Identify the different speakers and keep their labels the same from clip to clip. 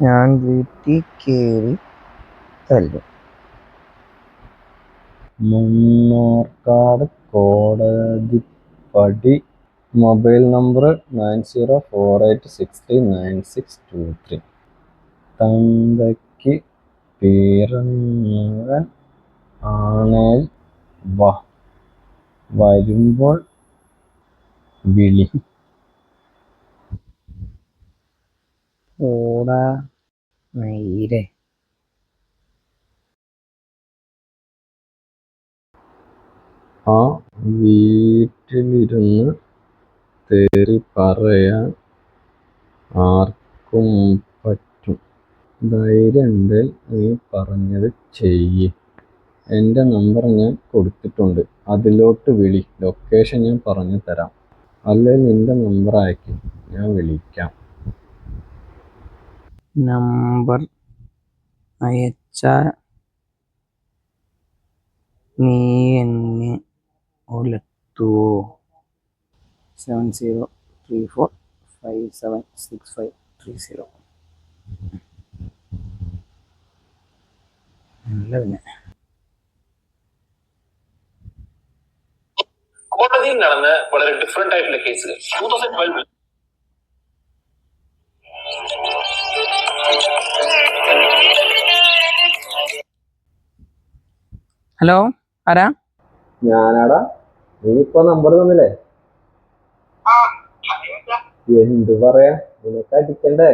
Speaker 1: ഞാൻ വീട്ടിൽ കയറി തല്ലും
Speaker 2: കോടതി Kodathippadi mobile number nine zero four eight six three nine six two three. തന്തയ്ക്ക് പിറന്നവൻ ആണേൽ വാ. വരുമ്പോൾ വിളി.
Speaker 1: ഓടാ മയിലേ.
Speaker 2: ആ വീട്ടിലിരുന്ന് തേറി പറയാൻ ആർക്കും പറ്റും. ധൈര്യമുണ്ട് നീ പറഞ്ഞത് ചെയ്യ്. എന്റെ നമ്പർ ഞാൻ കൊടുത്തിട്ടുണ്ട്. അതിലോട്ട് വിളി. ലൊക്കേഷൻ ഞാൻ പറഞ്ഞു തരാം അല്ലെങ്കിൽ നിന്റെ നമ്പർ അയക്ക്. ഞാൻ വിളിക്കാം.
Speaker 1: നമ്പർ അയച്ച നീ എന്നെ ഒലെത്തുവോ seven zero three four five seven six five three zero നല്ല പിന്നെ
Speaker 3: കോടതിയിൽ നടന്ന വളരെ ഡിഫറെന്റ് ആയിട്ടുള്ള കേസുകൾ ടൂ തൗസൻഡ് ട്വൽവിൽ
Speaker 1: ഹലോ ആരാ?
Speaker 2: ഞാനാടാ. നീ ഇപ്പൊ നമ്പർ തന്നില്ലേ എന്ത് പറയാ? നിനക്ക് അടിക്കണ്ടേ?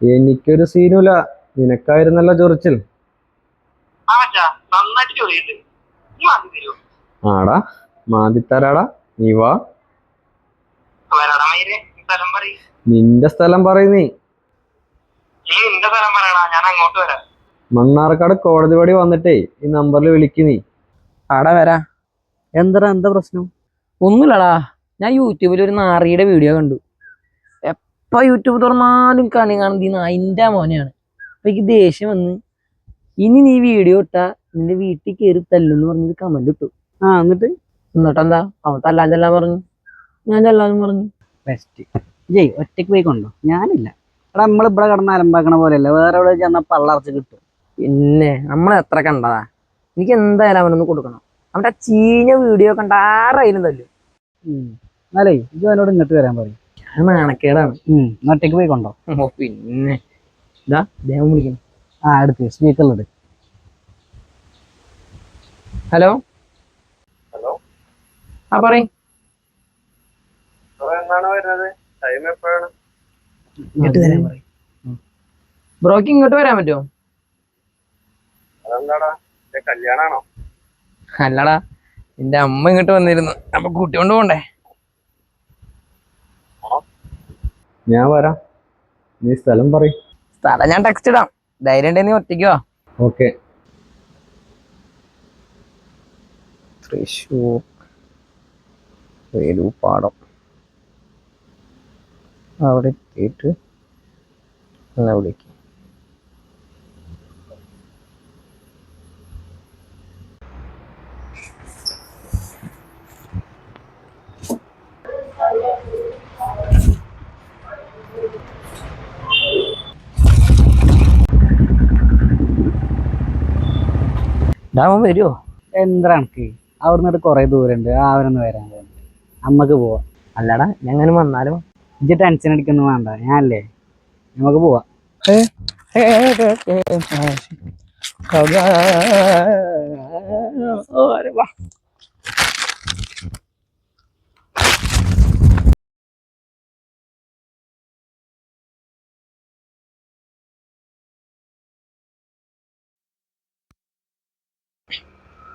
Speaker 2: എനിക്കൊരു സീനുമില്ല നിനക്കായിരുന്നല്ലോ ചൊറിച്ചിൽ. ആടാ മാതിത്തരാടാ നീ വാ. നിന്റെ സ്ഥലം പറയുന്നേ
Speaker 3: നീ നിന്റെ സ്ഥലം പറയടാ ഞാൻ അങ്ങോട്ട് വരാം.
Speaker 2: മണ്ണാർക്കാട് കോടതി പടി വന്നിട്ടേ ഈ നമ്പറിൽ വിളിക്ക് നീ.
Speaker 1: ആടാ വരാ.
Speaker 4: എന്താ എന്താ പ്രശ്നം?
Speaker 1: ഒന്നുമില്ലടാ. ഞാൻ യൂട്യൂബിൽ ഒരു നാറിയുടെ വീഡിയോ കണ്ടു. എപ്പോ യൂട്യൂബ് തുറന്നാലും കണി കാണുന്നത് ഈ നായിന്റെ മോനെയാണ്. അപ്പൊ എനിക്ക് ദേഷ്യം വന്ന് ഇനി നീ വീഡിയോ ഇട്ടാ നിന്റെ വീട്ടിൽ കയറി തല്ലെന്ന് പറഞ്ഞൊരു കമന്റ് ഇട്ടു.
Speaker 4: ആ എന്നിട്ട്?
Speaker 1: എന്നിട്ടെന്താ? അവൻ തല്ലാൻ ചെല്ലാൻ പറഞ്ഞു. ഞാൻ ചെല്ലാന്ന് പറഞ്ഞു.
Speaker 4: ബെസ്റ്റ് ജയ് ഒറ്റയ്ക്ക് പോയി കൊണ്ടോ? ഞാനില്ല. എടാ നമ്മൾ ഇവിടെ കിടന്ന് അലമ്പാക്കണ പോലെയല്ല. വേറെ എവിടെ ചെന്നാൽ പള്ളറച്ച് കിട്ടും.
Speaker 1: പിന്നെ നമ്മൾ എത്ര കണ്ടതാ? എനിക്ക് എന്തായാലും അവനൊന്ന് കൊടുക്കണം. അവന്റെ ആ ചീഞ്ഞ വീഡിയോ കണ്ട ആരായാലും തല്ലും.
Speaker 4: എന്നാലേ ഇത് അവനോട് ഇങ്ങോട്ട് വരാൻ പറയും.
Speaker 1: അത് നാണക്കേടാണ്.
Speaker 4: ഒറ്റയ്ക്ക് പോയി കൊണ്ടോ?
Speaker 1: ഓ പിന്നെ. ഇതാ ദേവം വിളിക്കണം
Speaker 4: ആ അടുത്ത് സ്പീക്കറിലുണ്ട്
Speaker 1: ഹലോ?
Speaker 3: ഹലോ?
Speaker 1: ആ പറയും.
Speaker 3: എന്നാണ് വരുന്നത്? ടൈം എപ്പോഴാണ്?
Speaker 4: ഇങ്ങോട്ട് വരാൻ പറയും.
Speaker 1: ബ്രോക്ക് ഇങ്ങോട്ട് വരാൻ പറ്റുമോ?
Speaker 3: അതെന്താടാ? കല്യാണാണോ?
Speaker 1: അല്ലടാ എന്റെ അമ്മ ഇങ്ങോട്ട് വന്നിരുന്നു. അപ്പൊ കൂട്ടിക്കൊണ്ട് പോണ്ടേ?
Speaker 2: ഞാൻ വരാം. നീ സ്ഥലം പറയും.
Speaker 1: സ്ഥലം ഞാൻ ടെക്സ്റ്റ് ഇടാം. ധൈര്യം ഉണ്ടെങ്കിൽ നീ ഒറ്റയ്ക്കോ
Speaker 2: ഓക്കെ.
Speaker 1: വേലു പാടം അവിടെ എത്തിയിട്ട് എന്നെ വിളിക്കും ഇതാവുമ്പോ വരുമോ
Speaker 4: എന്താ കണക്ക് അവിടെ കുറേ ദൂരമുണ്ട് അവരൊന്ന് വരാൻ അമ്മയ്ക്ക് പോവാം
Speaker 1: അല്ലടാ ഞാൻ വന്നാലോ
Speaker 4: ഇജ്ജ് ടെൻഷൻ അടിക്കുന്നു വേണ്ട ഞാനല്ലേ നമുക്ക് പോവാം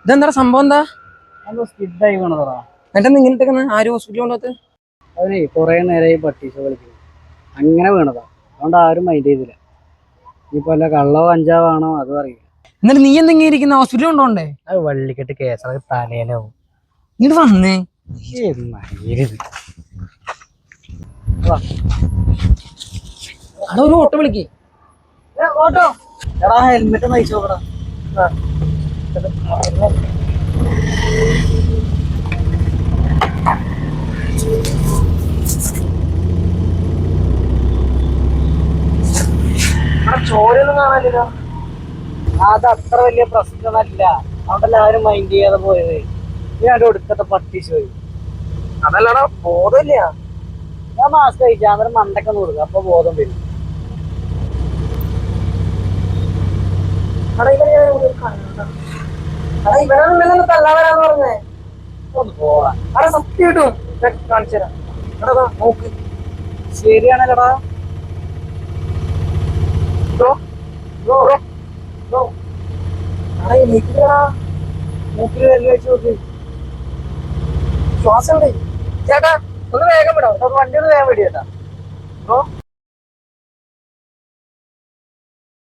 Speaker 1: ഇതെന്താ സംഭവം എന്താ?
Speaker 4: വീണതാ
Speaker 1: എന്നിട്ട് ഇങ്ങനെ ആരും ഹോസ്പിറ്റലിൽ കൊണ്ടുപോകത്ത്?
Speaker 4: കുറെ നേരമായി പട്ടീസ് കളിക്കുന്നു അങ്ങനെ വീണതാ. അതുകൊണ്ട് ആരും മൈൻഡ് ചെയ്തില്ല. ഇനിയിപ്പോ കള്ളോ കഞ്ചാവാണോ അതും അറിയില്ല.
Speaker 1: എന്നിട്ട് നീ എന്തെങ്കിലും ഇരിക്കുന്ന? ഹോസ്പിറ്റലിൽ കൊണ്ടോണ്ടേ
Speaker 4: അത് വള്ളിക്കെട്ട് കേസറ തലയിലാവും.
Speaker 1: ഇങ്ങോട്ട് വന്നേ. ഓട്ടോ വിളിക്കേ.
Speaker 4: ഓട്ടോ. എടാ ഹെൽമെറ്റ് നയിച്ചു നോക്കടാ
Speaker 1: ചോരൊന്നും കാണാനില്ലല്ലോ.
Speaker 4: അത് അത്ര വലിയ പ്രശ്നമല്ല. അവിടെ ആരും മൈൻഡ് ചെയ്യാതെ പോയത്. ഞാൻ ഒടുക്കത്തെ പട്ടിച്ച് പോയി
Speaker 1: അതല്ലടാ ബോധമില്ല
Speaker 4: ഞാൻ മാസ്ക് കഴിച്ചാൽ അന്നേരം മണ്ടൊക്കെ കൊടുക്കുക അപ്പൊ ബോധം വരും.
Speaker 1: ഇവനൊന്നും തള്ളാവരാന്ന് പറഞ്ഞേ.
Speaker 4: ഒന്ന് പോവാ
Speaker 1: അവിടെ സത്യം കിട്ടും കാണിച്ചു തരാം. എടാ നോക്ക്.
Speaker 4: ശരിയാണല്ലോടാ. മൂക്കിൽ വിരൽ വെച്ച് നോക്ക്.
Speaker 1: ശ്വാസം ചേട്ടാ ഒന്ന് വേഗം വിടാം.
Speaker 4: വണ്ടി ഒന്ന് വേഗം വെടിയേട്ടാ
Speaker 1: ബ്രോ